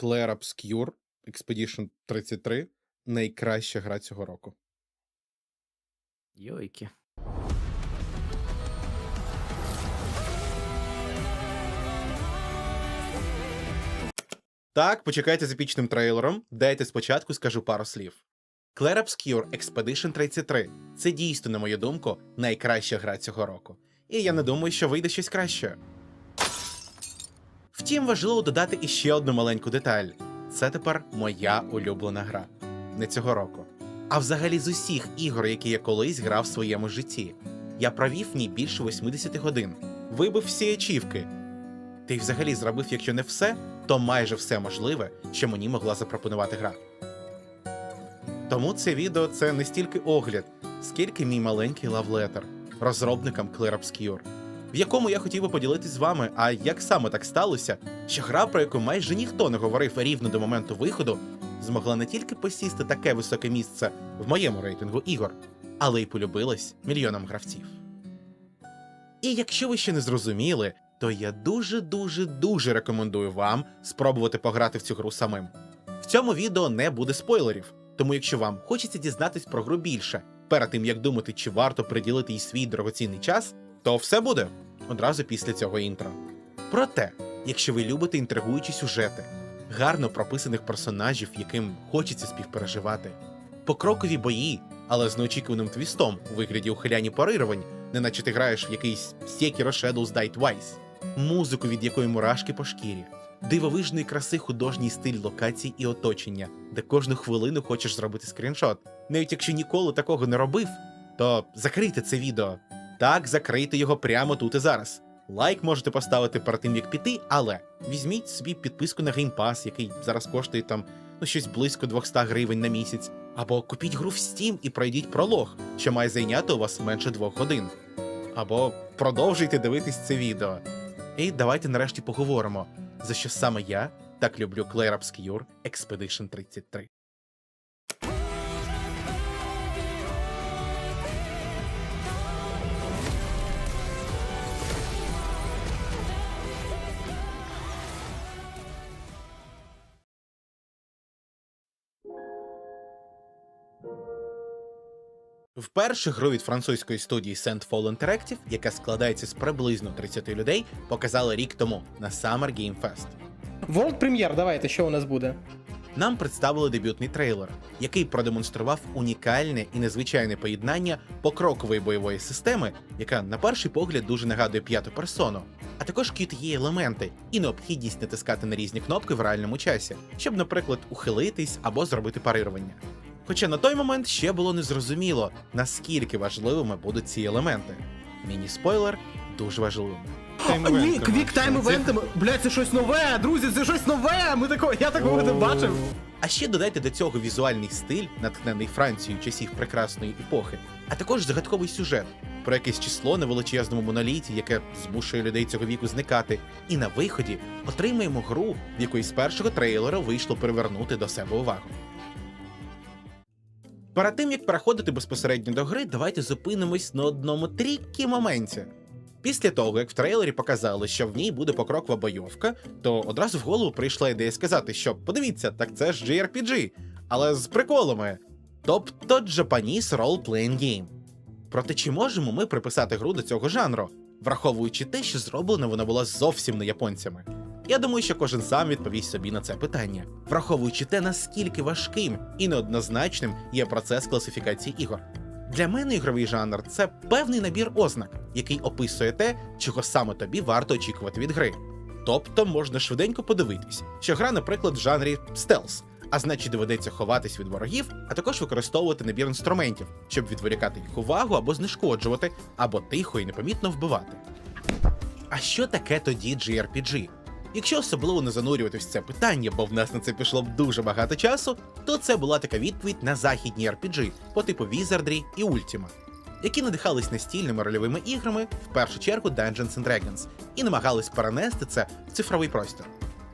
Clair Obscure Expedition 33 найкраща гра цього року. Йойки. Так, почекайте з епічним трейлером. Дайте спочатку скажу пару слів. Clair Obscure Expedition 33 це дійсно, на мою думку, найкраща гра цього року. І я не думаю, що вийде щось краще. Втім, важливо додати іще одну маленьку деталь: це тепер моя улюблена гра. Не цього року. А взагалі з усіх ігор, які я колись грав в своєму житті. Я провів в ній більше 80 годин, вибив всі ачівки. Ти взагалі зробив, якщо не все, то майже все можливе, що мені могла запропонувати гра. Тому це відео це не стільки огляд, скільки мій маленький лавлетер розробникам Clear Obscure, в якому я хотів би поділитись з вами, а як саме так сталося, що гра, про яку майже ніхто не говорив рівно до моменту виходу, змогла не тільки посісти таке високе місце в моєму рейтингу ігор, але й полюбилась мільйонам гравців. І якщо ви ще не зрозуміли, то я дуже дуже дуже рекомендую вам спробувати пограти в цю гру самим. В цьому відео не буде спойлерів, тому якщо вам хочеться дізнатись про гру більше, перед тим як думати, чи варто приділити їй свій дорогоцінний час, то все буде одразу після цього інтро. Проте, якщо ви любите інтригуючі сюжети, гарно прописаних персонажів, яким хочеться співпереживати, покрокові бої, але з неочікуваним твістом у вигляді ухиляння парирувань, неначе ти граєш в якийсь Sekiro Shadows Die Twice, музику, від якої мурашки по шкірі, дивовижної краси художній стиль локацій і оточення, де кожну хвилину хочеш зробити скріншот. Навіть якщо ніколи такого не робив, то закрийте це відео. Так, закрийте його прямо тут і зараз. Лайк можете поставити перед тим, як піти, але візьміть собі підписку на Game Pass, який зараз коштує там ну щось близько 200 гривень на місяць. Або купіть гру в Steam і пройдіть пролог, що має зайняти у вас менше двох годин. Або продовжуйте дивитись це відео. І давайте нарешті поговоримо, за що саме я так люблю Clair Obscure Expedition 33. Вперше гру від французької студії Sandfall Interactive, яка складається з приблизно 30 людей, показали рік тому на Summer Game Fest. World Premiere, давайте, що у нас буде? Нам представили дебютний трейлер, який продемонстрував унікальне і незвичайне поєднання покрокової бойової системи, яка на перший погляд дуже нагадує п'яту персону, а також QTE елементи і необхідність натискати на різні кнопки в реальному часі, щоб, наприклад, ухилитись або зробити парирування. Хоча на той момент ще було незрозуміло, наскільки важливими будуть ці елементи. Міні-спойлер дуже важливим. Ні, квік тайм івентами. Блять, це щось нове, друзі, це щось нове. Ми такого, я такого не бачив. А ще додайте до цього візуальний стиль, натхнений Францією часів прекрасної епохи, а також загадковий сюжет про якесь число на величезному моноліті, яке змушує людей цього віку зникати. І на виході отримаємо гру, в якої з першого трейлера вийшло привернути до себе увагу. Перед тим як переходити безпосередньо до гри, давайте зупинимось на одному трікі моменті. Після того, як в трейлері показали, що в ній буде покрокова бойовка, то одразу в голову прийшла ідея сказати, що подивіться, так це ж JRPG, але з приколами. Тобто Japanese Role-Playing Game. Проте чи можемо ми приписати гру до цього жанру, враховуючи те, що зроблена вона була зовсім не японцями? Я думаю, що кожен сам відповість собі на це питання, враховуючи те, наскільки важким і неоднозначним є процес класифікації ігор. Для мене ігровий жанр це певний набір ознак, який описує те, чого саме тобі варто очікувати від гри. Тобто можна швиденько подивитись, що гра, наприклад, в жанрі стелс, а значить доведеться ховатись від ворогів, а також використовувати набір інструментів, щоб відволікати їх увагу або знешкоджувати, або тихо і непомітно вбивати. А що таке тоді JRPG? Якщо особливо не занурюватись в це питання, бо в нас на це пішло б дуже багато часу, то це була така відповідь на західні RPG по типу Wizardry і Ultima, які надихались настільними рольовими іграми, в першу чергу Dungeons and Dragons, і намагались перенести це в цифровий простір.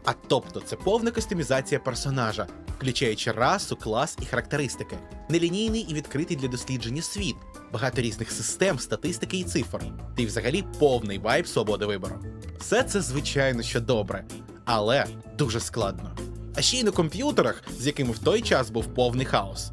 А тобто це повна кастомізація персонажа, включаючи расу, клас і характеристики, нелінійний і відкритий для дослідження світ, багато різних систем, статистики і цифр, й взагалі повний вайб свободи вибору. Все це звичайно що добре, але дуже складно. а ще й на комп'ютерах, з якими в той час був повний хаос.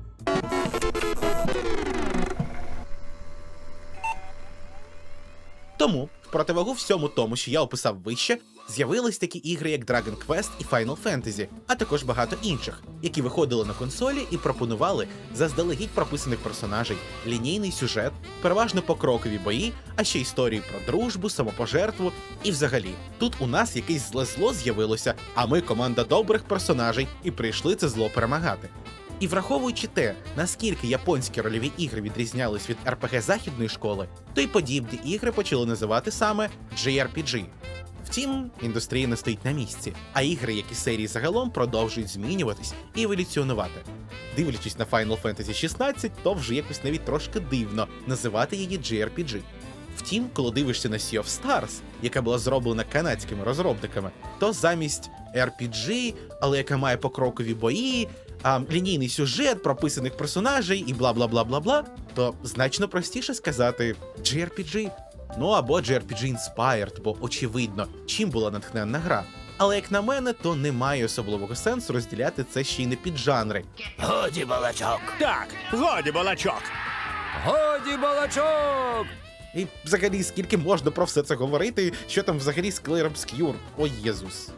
Тому, в противагу всьому тому, що я описав вище, з'явились такі ігри, як Dragon Quest і Final Fantasy, а також багато інших, які виходили на консолі і пропонували заздалегідь прописаних персонажей, лінійний сюжет, переважно покрокові бої, а ще історії про дружбу, самопожертву. І взагалі, тут у нас якесь зле зло з'явилося, а ми команда добрих персонажей і прийшли це зло перемагати. І враховуючи те, наскільки японські рольові ігри відрізнялись від RPG західної школи, то й подібні ігри почали називати саме JRPG. Втім, індустрія не стоїть на місці, а ігри, як і серії загалом, продовжують змінюватись і еволюціонувати. Дивлячись на Final Fantasy 16, то вже якось навіть трошки дивно називати її JRPG. Втім, коли дивишся на Sea of Stars, яка була зроблена канадськими розробниками, то замість RPG, але яка має покрокові бої, а, лінійний сюжет, прописаних персонажей і бла бла бла бла бла, то значно простіше сказати JRPG. Ну або JRPG Inspired, бо очевидно, чим була натхненна гра. Але як на мене, то немає особливого сенсу розділяти це ще й не під жанри. Годі балачок. Так, годі балачок. Годі балачок. І взагалі, скільки можна про все це говорити, що там взагалі з Clair Obscure? О Єзус.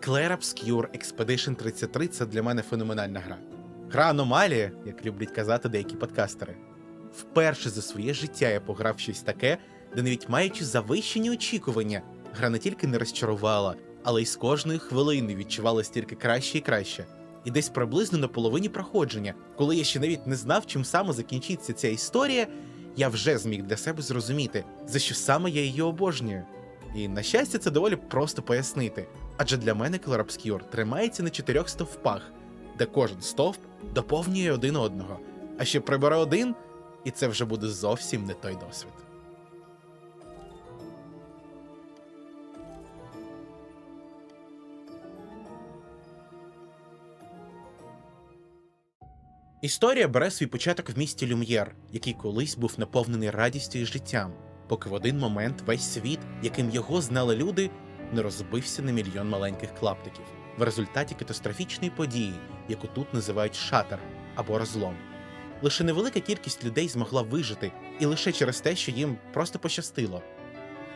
Clair Obscure Expedition 33 це для мене феноменальна гра. Гра аномалія, як люблять казати деякі подкастери. Вперше за своє життя я пограв щось таке, де навіть маючи завищені очікування, гра не тільки не розчарувала, але й з кожної хвилини відчувалась тільки краще і краще. І десь приблизно на половині проходження, коли я ще навіть не знав, чим саме закінчиться ця історія, я вже зміг для себе зрозуміти, за що саме я її обожнюю. І на щастя, це доволі просто пояснити. Адже для мене Obscure тримається на чотирьох стовпах, де кожен стовп доповнює один одного. А ще прибере один, і це вже буде зовсім не той досвід. Історія бере свій початок в місті Люм'єр, який колись був наповнений радістю і життям, поки в один момент весь світ, яким його знали люди, не розбився на мільйон маленьких клаптиків в результаті катастрофічної події, яку тут називають шатер або розлом. Лише невелика кількість людей змогла вижити, і лише через те, що їм просто пощастило.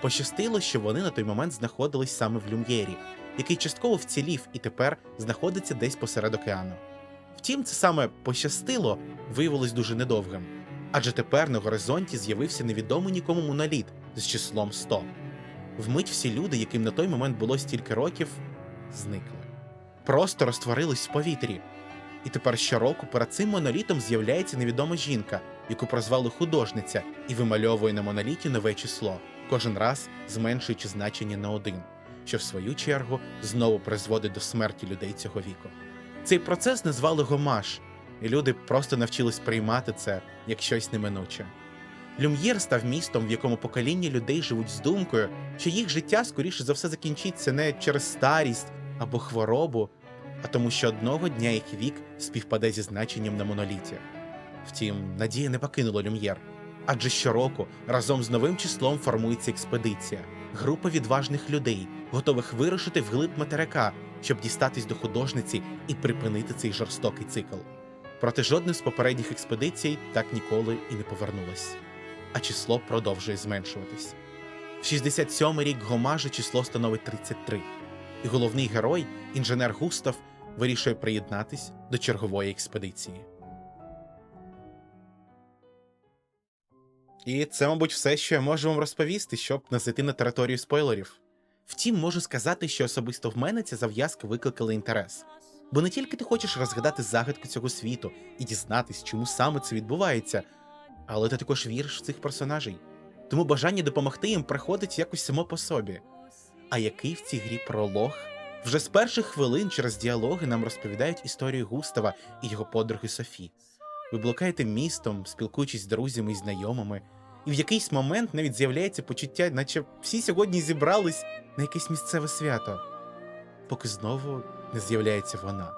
Пощастило, що вони на той момент знаходились саме в Люм'єрі, який частково вцілів і тепер знаходиться десь посеред океану. Втім, це саме пощастило виявилось дуже недовгим, адже тепер на горизонті з'явився невідомий нікому моноліт з числом 100. Вмить всі люди, яким на той момент було стільки років, зникли. Просто розтворились в повітрі. І тепер щороку перед цим монолітом з'являється невідома жінка, яку прозвали художниця, і вимальовує на моноліті нове число, кожен раз зменшуючи значення на один, що в свою чергу знову призводить до смерті людей цього віку. Цей процес назвали гомаж, і люди просто навчились приймати це як щось неминуче. Люм'єр став містом, в якому покоління людей живуть з думкою, що їх життя скоріше за все закінчиться не через старість або хворобу, а тому, що одного дня їх вік співпаде зі значенням на моноліті. Втім, надія не покинула Люм'єр, адже щороку разом з новим числом формується експедиція, група відважних людей, готових вирушити вглиб материка, щоб дістатись до художниці і припинити цей жорстокий цикл. Проте жодна з попередніх експедицій так ніколи і не повернулась, а число продовжує зменшуватись. В 67-й рік Гомажа число становить 33, і головний герой, інженер Густав, вирішує приєднатись до чергової експедиції. І це, мабуть, все, що я можу вам розповісти, щоб не зайти на територію спойлерів. Втім, можу сказати, що особисто в мене ця зав'язка викликала інтерес. Бо не тільки ти хочеш розгадати загадку цього світу і дізнатись, чому саме це відбувається, але ти також віриш в цих персонажей. Тому бажання допомогти їм приходить якось само по собі. А який в цій грі пролог? Вже з перших хвилин через діалоги нам розповідають історію Густава і його подруги Софі. Ви блукаєте містом, спілкуючись з друзями і знайомими, і в якийсь момент навіть з'являється почуття, наче всі сьогодні зібрались на якесь місцеве свято, поки знову не з'являється вона.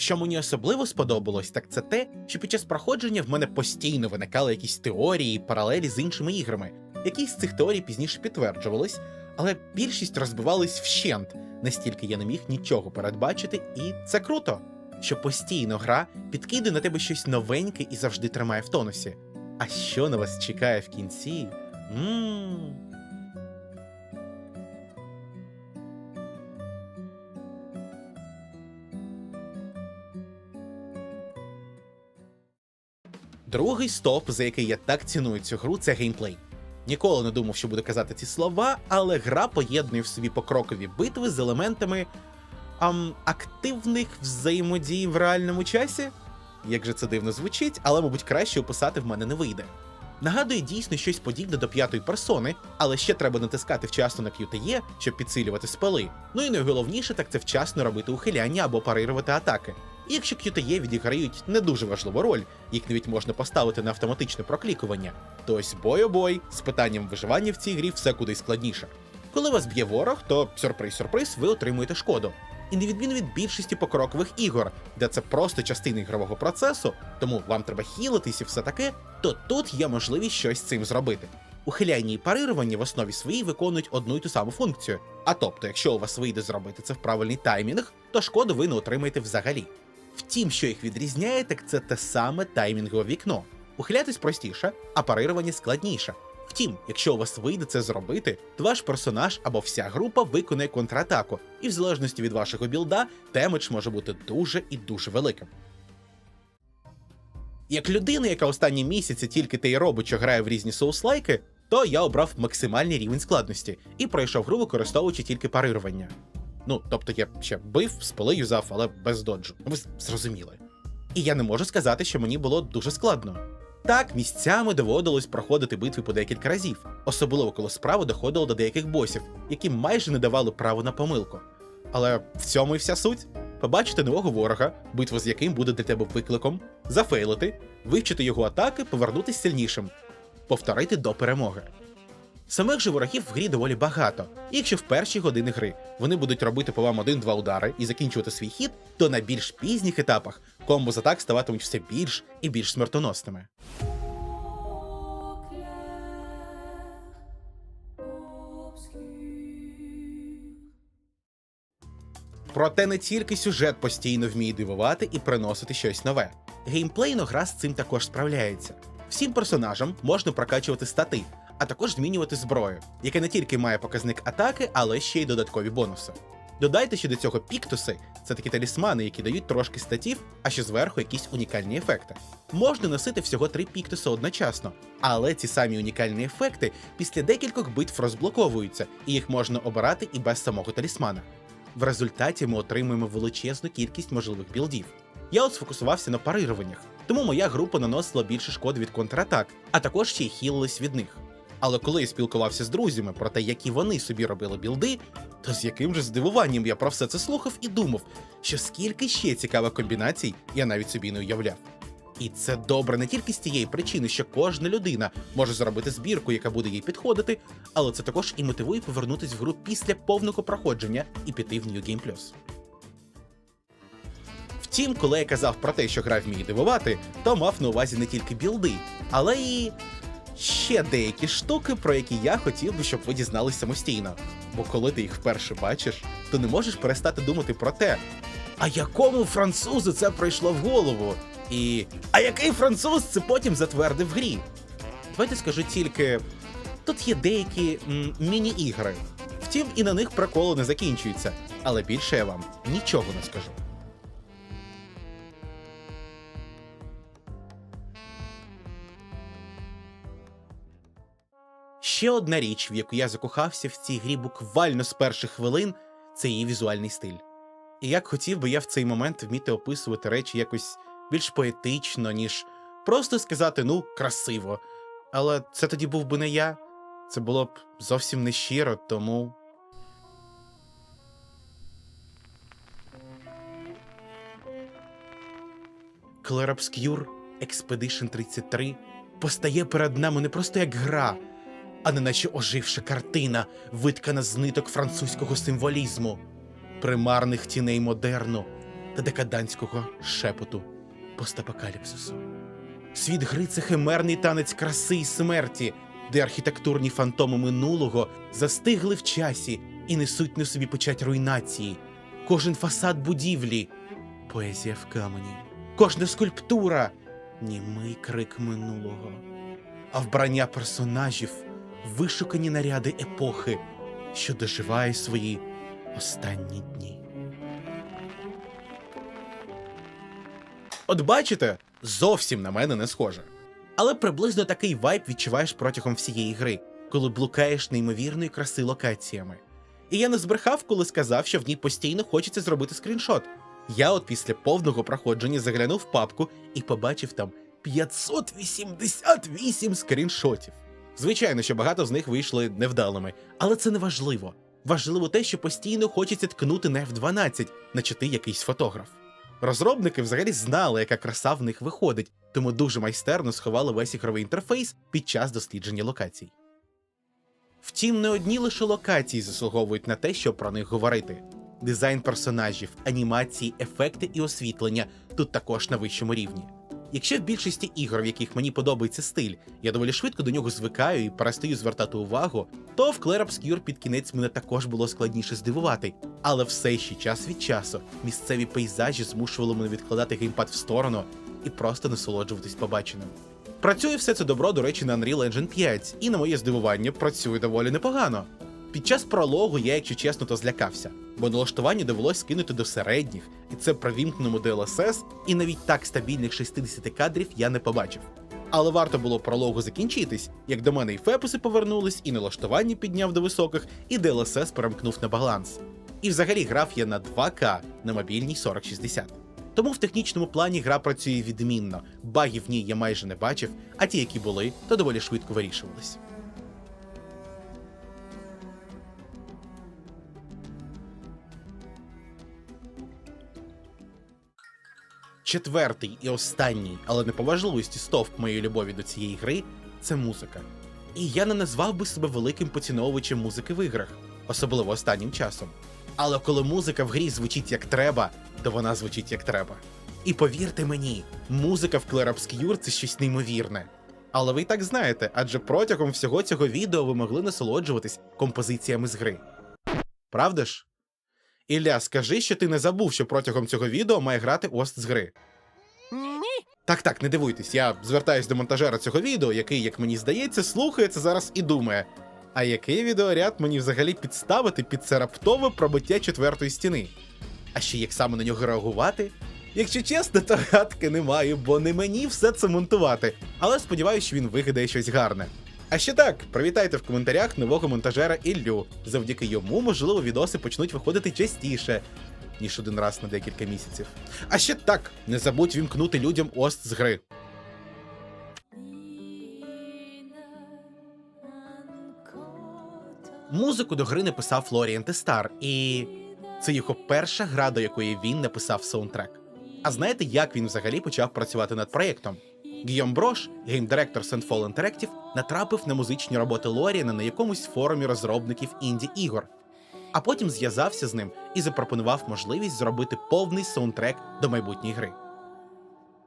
Що мені особливо сподобалось, так це те, що під час проходження в мене постійно виникали якісь теорії, паралелі з іншими іграми. Якісь з цих теорій пізніше підтверджувались, але більшість розбивались вщент, настільки я не міг нічого передбачити, і це круто, що постійно гра підкидує на тебе щось новеньке і завжди тримає в тонусі. А що на вас чекає в кінці? Ммм. Другий стоп, за який я так ціную цю гру, це геймплей. Ніколи не думав, що буду казати ці слова, але гра поєднує в собі покрокові битви з елементами ам, активних взаємодій в реальному часі. Як же це дивно звучить, але, мабуть, краще описати в мене не вийде. Нагадує дійсно щось подібне до п'ятої персони, але ще треба натискати вчасно на QTE, щоб підсилювати спели. Ну і найголовніше, так це вчасно робити ухиляння або парирувати атаки. Якщо QTE відіграють не дуже важливу роль, їх навіть можна поставити на автоматичне проклікування, то ось бой-обой з питанням виживання в цій грі все куди складніше. Коли вас б'є ворог, то сюрприз-сюрприз, ви отримуєте шкоду. І на відміну від більшості покрокових ігор, де це просто частина ігрового процесу, тому вам треба хілитись і все таке, то тут є можливість щось з цим зробити. Ухиляння і парирування в основі своїй виконують одну й ту саму функцію. А тобто, якщо у вас вийде зробити це в правильний таймінг, то шкоду ви не отримаєте взагалі. Втім, що їх відрізняє, так це те саме таймінгове вікно. Ухилятись простіше, а парирування складніше. Втім, якщо у вас вийде це зробити, то ваш персонаж або вся група виконає контратаку, і в залежності від вашого білда, демедж може бути дуже і дуже великим. Як людина, яка останні місяці тільки те й робить, що грає в різні соуслайки, то я обрав максимальний рівень складності і пройшов гру, використовуючи тільки парирування. Ну, тобто я ще бив, спали юзав, але без доджу. Ну, Ви зрозуміли. І я не можу сказати, що мені було дуже складно. Так, місцями доводилось проходити битви по декілька разів, особливо коли справа доходило до деяких босів, які майже не давали право на помилку. Але в цьому і вся суть. Побачити нового ворога, битва з яким буде для тебе викликом, зафейлити, вивчити його атаки, повернутися сильнішим, повторити до перемоги. Самих же ворогів в грі доволі багато, і якщо в перші години гри вони будуть робити по вам один-два удари і закінчувати свій хід, то на більш пізніх етапах комбо з атак ставатимуть все більш і більш смертоносними. Проте не тільки сюжет постійно вміє дивувати і приносити щось нове. Геймплейно гра з цим також справляється. Всім персонажам можна прокачувати стати, а також змінювати зброю, яка не тільки має показник атаки, але ще й додаткові бонуси. Додайте ще до цього піктуси це такі талісмани, які дають трошки статів, а ще зверху якісь унікальні ефекти. Можна носити всього три піктуси одночасно, але ці самі унікальні ефекти після декількох битв розблоковуються, і їх можна обирати і без самого талісмана. В результаті ми отримуємо величезну кількість можливих білдів. Я от сфокусувався на парируваннях, тому моя група наносила більше шкоди від контратак, а також ще й хілилась від них. Але коли я спілкувався з друзями про те, які вони собі робили білди, то з яким же здивуванням я про все це слухав і думав, що скільки ще цікавих комбінацій я навіть собі не уявляв. І це добре не тільки з тієї причини, що кожна людина може зробити збірку, яка буде їй підходити, але це також і мотивує повернутись в гру після повного проходження і піти в New Game Plus. Втім, коли я казав про те, що гра вміє дивувати, то мав на увазі не тільки білди, але і ще деякі штуки, про які я хотів би, щоб ви дізнались самостійно. Бо коли ти їх вперше бачиш, то не можеш перестати думати про те, а якому французу це прийшло в голову? І а який француз це потім затвердив в грі? Давайте скажу тільки: тут є деякі міні-ігри. Втім, і на них приколи не закінчуються, але більше я вам нічого не скажу. Ще одна річ, в яку я закохався в цій грі буквально з перших хвилин, це її візуальний стиль. І як хотів би я в цей момент вміти описувати речі якось більш поетично, ніж просто сказати ну, красиво. Але це тоді був би не я. Це було б зовсім не щиро, тому. Clair Obscure Expedition 33 постає перед нами не просто як гра, а не наче оживша картина, виткана з ниток французького символізму, примарних тіней модерну та декадантського шепоту постапокаліпсису. Світ гри це химерний танець краси і смерті, де архітектурні фантоми минулого застигли в часі і несуть на собі печать руйнації. Кожен фасад будівлі поезія в камені, кожна скульптура німий крик минулого, а вбрання персонажів вишукані наряди епохи, що доживає свої останні дні. От бачите, зовсім на мене не схоже. Але приблизно такий вайб відчуваєш протягом всієї гри, коли блукаєш неймовірної краси локаціями. І я не збрехав, коли сказав, що в ній постійно хочеться зробити скріншот. Я от після повного проходження заглянув в папку і побачив там 588 скріншотів. Звичайно, що багато з них вийшли невдалими, але це не важливо. Важливо те, що постійно хочеться ткнути на F12, наче ти якийсь фотограф. Розробники взагалі знали, яка краса в них виходить, тому дуже майстерно сховали весь ігровий інтерфейс під час дослідження локацій. Втім, не одні лише локації заслуговують на те, щоб про них говорити. Дизайн персонажів, анімації, ефекти і освітлення тут також на вищому рівні. Якщо в більшості ігор, в яких мені подобається стиль, я доволі швидко до нього звикаю і перестаю звертати увагу, то в Clair Obscure під кінець мене також було складніше здивувати. Але все ще час від часу місцеві пейзажі змушували мене відкладати геймпад в сторону і просто насолоджуватись побаченим. Працює все це добро, до речі, на Unreal Engine 5, і на моє здивування працює доволі непогано. Під час прологу я, якщо чесно, то злякався, бо налаштування довелось скинути до середніх, і це при вімкненому DLSS, і навіть так стабільних 60 кадрів я не побачив. Але варто було прологу закінчитись, як до мене і фепуси повернулись, і налаштування підняв до високих, і DLSS перемкнув на баланс. І взагалі грав я на 2К на мобільній 4060. Тому в технічному плані гра працює відмінно, багів в ній я майже не бачив, а ті, які були, то доволі швидко вирішувались. Четвертий і останній, але не по важливості стовп моєї любові до цієї гри це музика. І я не назвав би себе великим поціновувачем музики в іграх, особливо останнім часом. Але коли музика в грі звучить як треба, то вона звучить як треба. І повірте мені, музика в Obscure – це щось неймовірне. Але ви й так знаєте, адже протягом всього цього відео ви могли насолоджуватись композиціями з гри. Правда ж? Ілля, скажи, що ти не забув, що протягом цього відео має грати Ост з гри. Ні. Так, так, не дивуйтесь, я звертаюсь до монтажера цього відео, який, як мені здається, слухає це зараз і думає. А який відеоряд мені взагалі підставити під це раптове пробиття четвертої стіни? А ще як саме на нього реагувати? Якщо чесно, то гадки немає, бо не мені все це монтувати. Але сподіваюся, що він вигадає щось гарне. А ще так, привітайте в коментарях нового монтажера Іллю. Завдяки йому, можливо, відоси почнуть виходити частіше, ніж один раз на декілька місяців. А ще так, не забудь вімкнути людям ост з гри. Музику до гри написав Флоріан Тестар, і це його перша гра, до якої він написав саундтрек. А знаєте, як він взагалі почав працювати над проєктом? Гійом Брош, геймдиректор Sandfall Interactive, натрапив на музичні роботи Лоріана на якомусь форумі розробників інді ігор. А потім зв'язався з ним і запропонував можливість зробити повний саундтрек до майбутньої гри.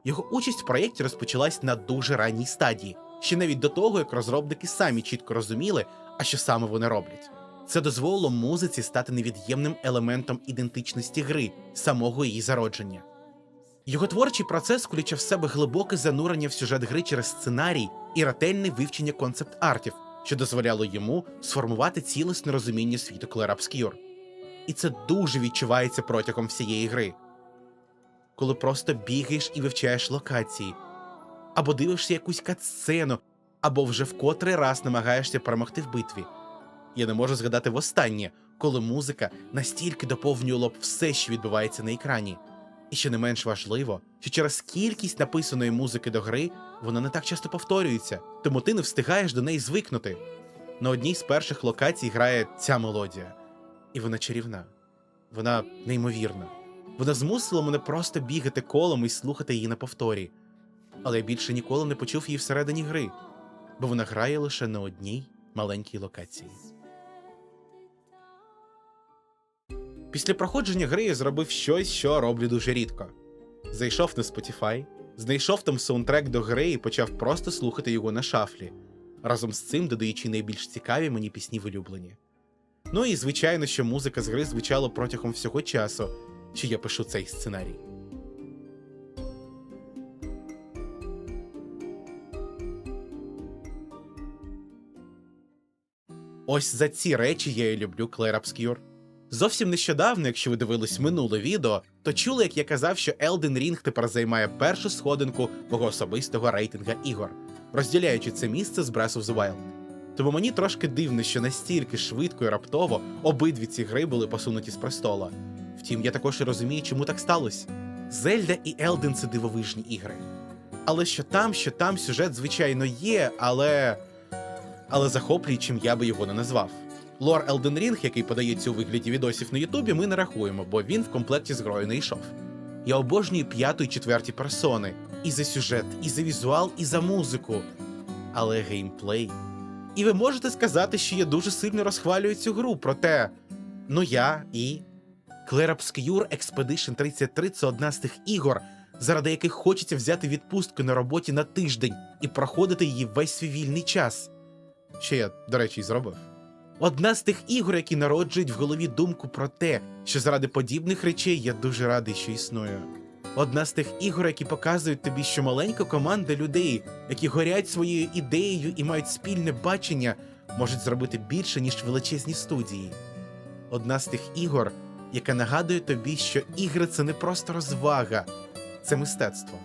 Його участь в проєкті розпочалась на дуже ранній стадії, ще навіть до того, як розробники самі чітко розуміли, а що саме вони роблять. Це дозволило музиці стати невід'ємним елементом ідентичності гри, самого її зародження. Його творчий процес включав в себе глибоке занурення в сюжет гри через сценарій і ретельне вивчення концепт-артів, що дозволяло йому сформувати цілісне розуміння світу Obscure. І це дуже відчувається протягом всієї гри. Коли просто бігаєш і вивчаєш локації, або дивишся якусь катсцену, або вже в котрий раз намагаєшся перемогти в битві. Я не можу згадати востаннє, коли музика настільки доповнювала б все, що відбувається на екрані. І що не менш важливо, що через кількість написаної музики до гри вона не так часто повторюється, тому ти не встигаєш до неї звикнути. На одній з перших локацій грає ця мелодія, і вона чарівна, вона неймовірна. Вона змусила мене просто бігати колом і слухати її на повторі. Але я більше ніколи не почув її всередині гри, бо вона грає лише на одній маленькій локації. Після проходження гри я зробив щось, що роблю дуже рідко. Зайшов на Spotify, знайшов там саундтрек до гри і почав просто слухати його на шафлі. разом з цим додаючи найбільш цікаві мені пісні в улюблені. Ну і звичайно, що музика з гри звучала протягом всього часу, що я пишу цей сценарій. Ось за ці речі я і люблю Clair Obscure. Зовсім нещодавно, якщо ви дивились минуле відео, то чули, як я казав, що Elden Ring тепер займає першу сходинку мого особистого рейтинга ігор, розділяючи це місце з Breath of the Wild. Тому мені трошки дивно, що настільки швидко і раптово обидві ці гри були посунуті з престола. Втім, я також і розумію, чому так сталося. Зельда і Елден це дивовижні ігри. Але що там, що там сюжет, звичайно, є, але. Але захоплюючим я би його не назвав. Лор Elden Ring, який подається у вигляді відосів на Ютубі, ми не рахуємо, бо він в комплекті з грою не йшов. Я обожнюю п'яту і четверті персони. І за сюжет, і за візуал, і за музику. Але геймплей. І ви можете сказати, що я дуже сильно розхвалюю цю гру, проте. Ну я і. Clair Obscure Expedition 33 це одна з тих ігор, заради яких хочеться взяти відпустку на роботі на тиждень і проходити її весь свій вільний час. Що я, до речі, й зробив. Одна з тих ігор, які народжують в голові думку про те, що заради подібних речей я дуже радий, що існую. Одна з тих ігор, які показують тобі, що маленька команда людей, які горять своєю ідеєю і мають спільне бачення, можуть зробити більше, ніж величезні студії. Одна з тих ігор, яка нагадує тобі, що ігри це не просто розвага, це мистецтво,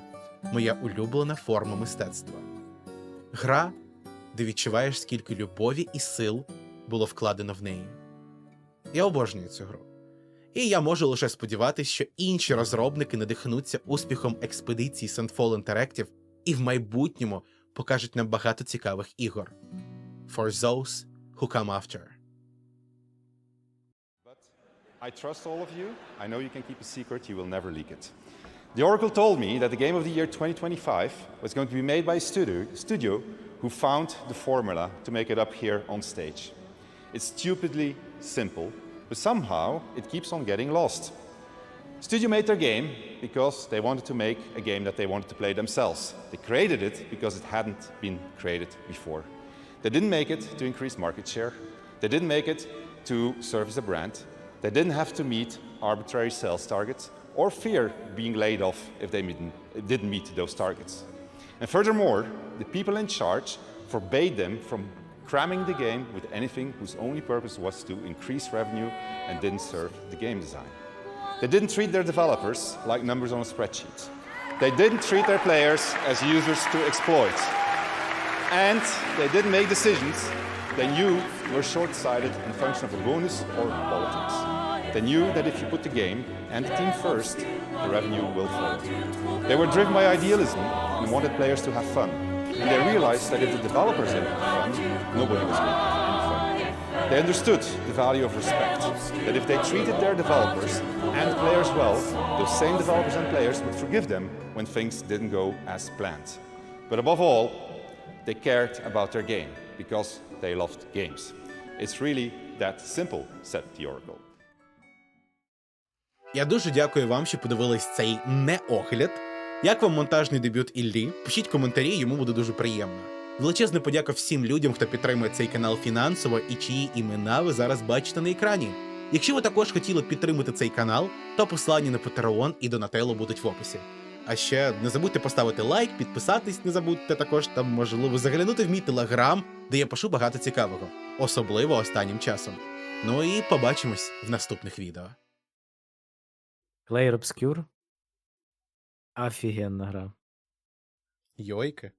моя улюблена форма мистецтва. Гра, де відчуваєш, скільки любові і сил було вкладено в неї. Я обожнюю цю гру. І я можу лише сподіватися, що інші розробники надихнуться успіхом експедиції Sandfall Interactive і в майбутньому покажуть нам багато цікавих ігор. For those who come after. But I trust all of you. I know you can keep a secret, you will never leak it. The Oracle told me that the Game of the Year 2025 was going to be made by a studio, studio who found the formula to make it up here on stage. It's stupidly simple, but somehow it keeps on getting lost. Studio made their game because they wanted to make a game that they wanted to play themselves. They created it because it hadn't been created before. They didn't make it to increase market share. They didn't make it to serve as a brand. They didn't have to meet arbitrary sales targets or fear being laid off if they didn't meet those targets. And furthermore, the people in charge forbade them from cramming the game with anything whose only purpose was to increase revenue and didn't serve the game design. They didn't treat their developers like numbers on a spreadsheet. They didn't treat their players as users to exploit. And they didn't make decisions they knew were short sighted in function of a bonus or politics. They knew that if you put the game and the team first, the revenue will follow. They were driven by idealism and wanted players to have fun. And they realized that if the developers didn't have fun, nobody was going to have any fun. They understood the value of respect. That if they treated their developers and players well, those same developers and players would forgive them when things didn't go as planned. But above all, they cared about their game because they loved games. It's really that simple, said the Oracle. Я дуже дякую вам, що подивились цей неогляд. Як вам монтажний дебют Іллі? Пишіть коментарі, йому буде дуже приємно. Величезна подяка всім людям, хто підтримує цей канал фінансово і чиї імена ви зараз бачите на екрані. Якщо ви також хотіли підтримати цей канал, то посилання на Patreon і Donatello будуть в описі. А ще не забудьте поставити лайк, підписатись не забудьте також та можливо заглянути в мій телеграм, де я пишу багато цікавого, особливо останнім часом. Ну і побачимось в наступних відео. Clair Obscure. Офігенна гра. Йойки.